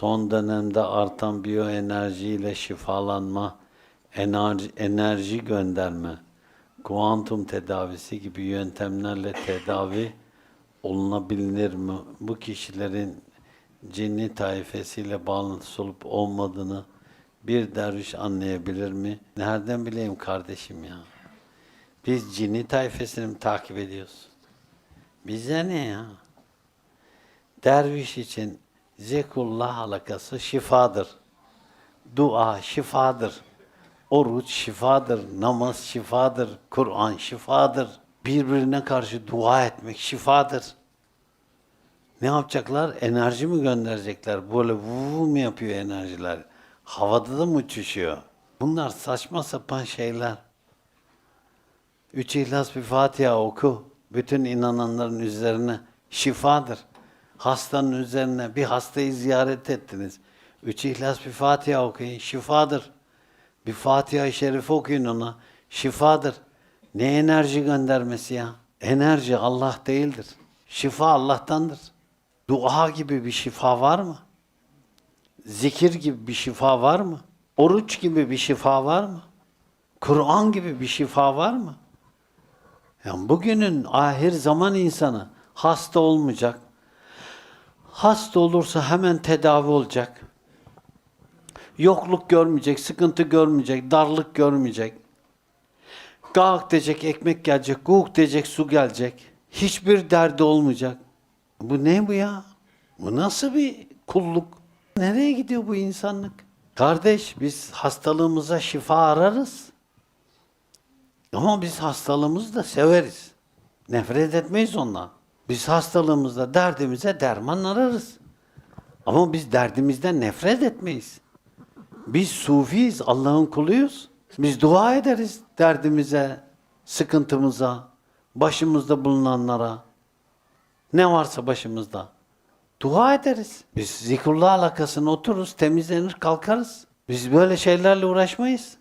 Son dönemde artan biyoenerjiyle şifalanma, enerji, enerji gönderme, kuantum tedavisi gibi yöntemlerle tedavi olunabilir mi? Bu kişilerin cinni taifesiyle bağlantısı olup olmadığını bir derviş anlayabilir mi? Nereden bileyim kardeşim ya? Biz cinni taifesini mi takip ediyoruz? Bize ne ya? Derviş için zikrullah halakası şifadır. Dua şifadır. Oruç şifadır. Namaz şifadır. Kur'an şifadır. Birbirine karşı dua etmek şifadır. Ne yapacaklar? Enerji mi gönderecekler? Böyle vuvu mu yapıyor enerjiler? Havada da mı uçuşuyor? Bunlar saçma sapan şeyler. Üç İhlas bir Fatiha oku. Bütün inananların üzerine şifadır. Hastanın üzerine bir hastayı ziyaret ettiniz. Üç İhlas bir Fatiha okuyun. Şifadır. Bir Fatiha-i Şerif okuyun ona. Şifadır. Ne enerji göndermesi ya? Enerji Allah değildir. Şifa Allah'tandır. Dua gibi bir şifa var mı? Zikir gibi bir şifa var mı? Oruç gibi bir şifa var mı? Kur'an gibi bir şifa var mı? Yani bugünün ahir zaman insanı hasta olmayacak. Hasta olursa hemen tedavi olacak. Yokluk görmeyecek, sıkıntı görmeyecek, darlık görmeyecek. Gağık diyecek, ekmek gelecek, guguk diyecek, su gelecek. Hiçbir derdi olmayacak. Bu ne bu ya? Bu nasıl bir kulluk? Nereye gidiyor bu insanlık? Kardeş biz hastalığımıza şifa ararız. Ama biz hastalığımızı da severiz. Nefret etmeyiz ondan. Biz hastalığımızda derdimize derman ararız. Ama biz derdimizden nefret etmeyiz. Biz sufiyiz, Allah'ın kuluyuz. Biz dua ederiz derdimize, sıkıntımıza, başımızda bulunanlara. Ne varsa başımızda. Dua ederiz. Biz zikrullah alakasına otururuz, temizlenir, kalkarız. Biz böyle şeylerle uğraşmayız.